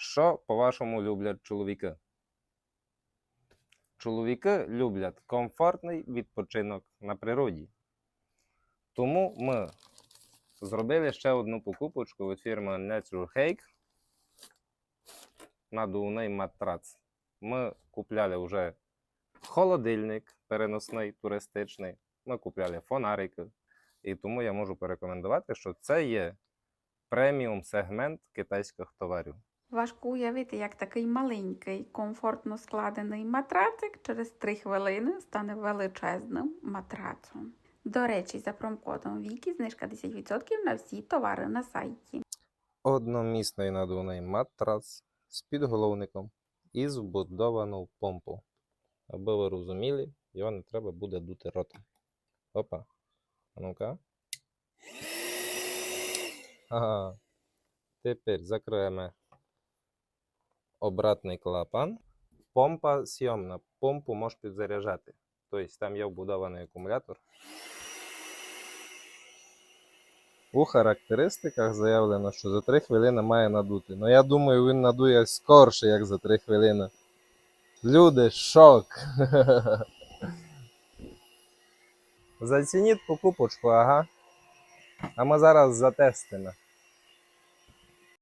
Що, по-вашому, люблять чоловіки? Чоловіки люблять комфортний відпочинок на природі. Тому ми зробили ще одну покупочку від фірми Natural Hake. Надувний матрац. Ми купляли вже холодильник переносний, туристичний. Ми купляли фонарики. І тому я можу порекомендувати, що це є преміум сегмент китайських товарів. Важко уявити, як такий маленький, комфортно складений матрацик через 3 хвилини стане величезним матрацом. До речі, за промокодом Вікі знижка 10% на всі товари на сайті. Одномісний надувний матрац з підголовником і з вбудовану помпу. Аби ви розуміли, його не треба буде дути ротом. Опа. Ну-ка. Ага. Тепер закриємо обратний клапан. Помпа сйомна. Помпу можеш підзаряджати. Тобто там є вбудований акумулятор. У характеристиках заявлено, що за 3 хвилини має надути. Ну я думаю, він надує скорше, як за 3 хвилини. Люди, шок! Зацініть покупочку, ага. А ми зараз затестимо.